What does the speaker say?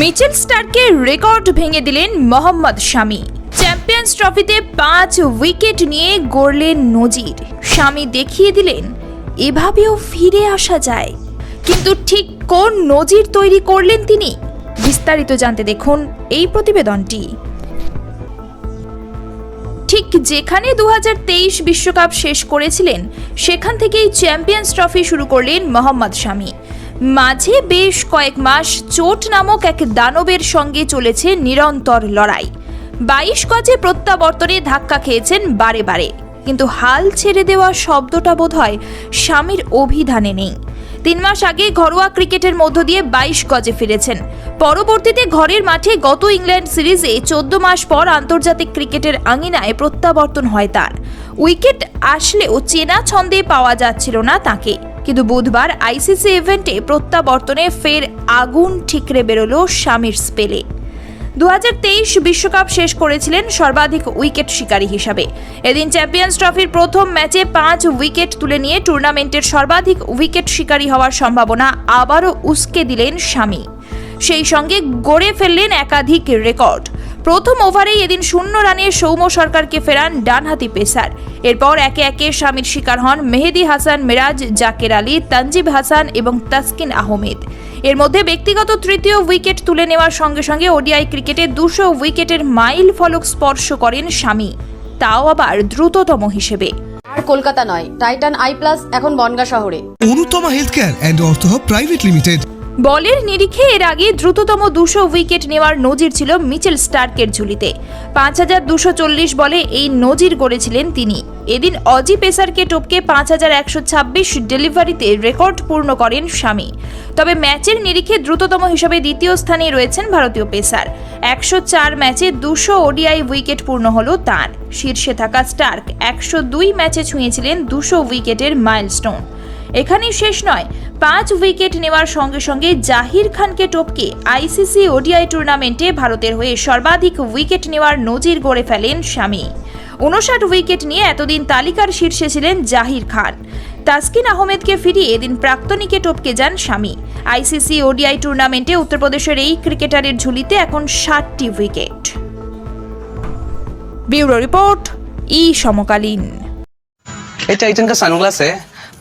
Mitchell স্টারকে record ভেঙে দিলেন মোহাম্মদ শামি। Champions ট্রফিতে পাঁচ উইকেট নিয়ে গড়লেন নজির। স্বামী দেখিয়ে দিলেন, এভাবেও ফিরে আসা যায়। কিন্তু ঠিক কোন নজির তৈরি করলেন তিনি? বিস্তারিত জানতে দেখুন এই প্রতিবেদনটি। ঠিক যেখানে দু বিশ্বকাপ শেষ করেছিলেন, সেখান থেকেই চ্যাম্পিয়ন্স ট্রফি শুরু করলেন মোহাম্মদ শামি। মাঝে বেশ কয়েক মাস চোট নামক এক দানবের সঙ্গে চলেছে নিরন্তর লড়াই। বাইশ গজে প্রত্যাবর্তনে ধাক্কা খেয়েছেন বারে বারে। কিন্তু হাল ছেড়ে দেওয়া শব্দটা বোধ হয় স্বামীর অভিধানে নেই। তিন মাস আগে ঘরোয়া ক্রিকেটের মধ্য দিয়ে বাইশ গজে ফিরেছেন। পরবর্তীতে ঘরের মাঠে গত ইংল্যান্ড সিরিজে চোদ্দ মাস পর আন্তর্জাতিক ক্রিকেটের আঙিনায় প্রত্যাবর্তন হয় তার। উইকেট আসলেও চেনা ছন্দে পাওয়া যাচ্ছিল না তাকে। কিন্তু বুধবার আইসিসি ইভেন্টে প্রত্যাবর্তনে ফের আগুন ঠিকরে বেরোলো স্বামীর স্পেলে। দু বিশ্বকাপ শেষ করেছিলেন সর্বাধিক উইকেট শিকারী হিসাবে। এদিন চ্যাম্পিয়ন্স ট্রফির প্রথম ম্যাচে পাঁচ উইকেট তুলে নিয়ে টুর্নামেন্টের সর্বাধিক উইকেট শিকারী হওয়ার সম্ভাবনা আবারও উস্কে দিলেন স্বামী। সেই সঙ্গে গড়ে ফেললেন একাধিক রেকর্ড। প্রথম ওভারেই এদিন শূন্য রানে সৌম্য সরকারকে ফেরান ডানহাতি পেসার। এরপর একে একে স্বামীর শিকার হন মেহেদি হাসান মিরাজ জাকের আলী তানজিব হাসান এবং তাসকিন আহমেদ। এর মধ্যে ব্যক্তিগত তৃতীয় উইকেট তুলে নেওয়ার সঙ্গে সঙ্গে ওডিআই ক্রিকেটে দুশো উইকেটের মাইল ফলক স্পর্শ করেন স্বামী তাও আবার দ্রুততম হিসেবে। আর কলকাতা নয় টাইটান আই প্লাস এখন বনগা শহরে। Anutama health care and ortho private limited. বলের নিরিখে এর আগে দ্রুততম দুশো উইকেট নেওয়ার নজির ছিল মিচেল স্টার্কের ঝুলিতে। পাঁচ হাজার দুশো চল্লিশ বলে এই নজির গড়েছিলেন তিনি। এদিন অজি পেসারকে টপকে পাঁচ হাজার একশো ছাব্বিশ ডেলিভারিতে রেকর্ড পূর্ণ করেন স্বামী। তবে ম্যাচের নিরিখে দ্রুততম হিসেবে দ্বিতীয় স্থানে রয়েছেন ভারতীয় পেসার। একশো চার ম্যাচে দুশো ওডিআই উইকেট পূর্ণ হল তার। শীর্ষে থাকা স্টার্ক একশো দুই ম্যাচে ছুঁয়েছিলেন দুশো উইকেটের মাইলস্টোন। এখানেই শেষ নয় পাঁচ উইকেট নেওয়ার সঙ্গে সঙ্গে জাহির খানকে টপকে আইসিসি ওডিআই টুর্নামেন্টে ভারতের হয়ে সর্বাধিক উইকেট নেওয়ার নজির গড়ে ফেলেন স্বামী উনষাট উইকেট নিয়ে এতদিন তালিকার শীর্ষে ছিলেন জাহির খান তাসকিন আহমেদকে ফিরিয়ে এদিন প্রাক্তনীকে টপকে যান স্বামী আইসিসি ওডিআই টুর্নামেন্টে উত্তরপ্রদেশের এই ক্রিকেটারের ঝুলিতে এখন ষাটটি উইকেট ব্যুরো রিপোর্ট ই সমকালীন ये टाइटन का सनग्लास है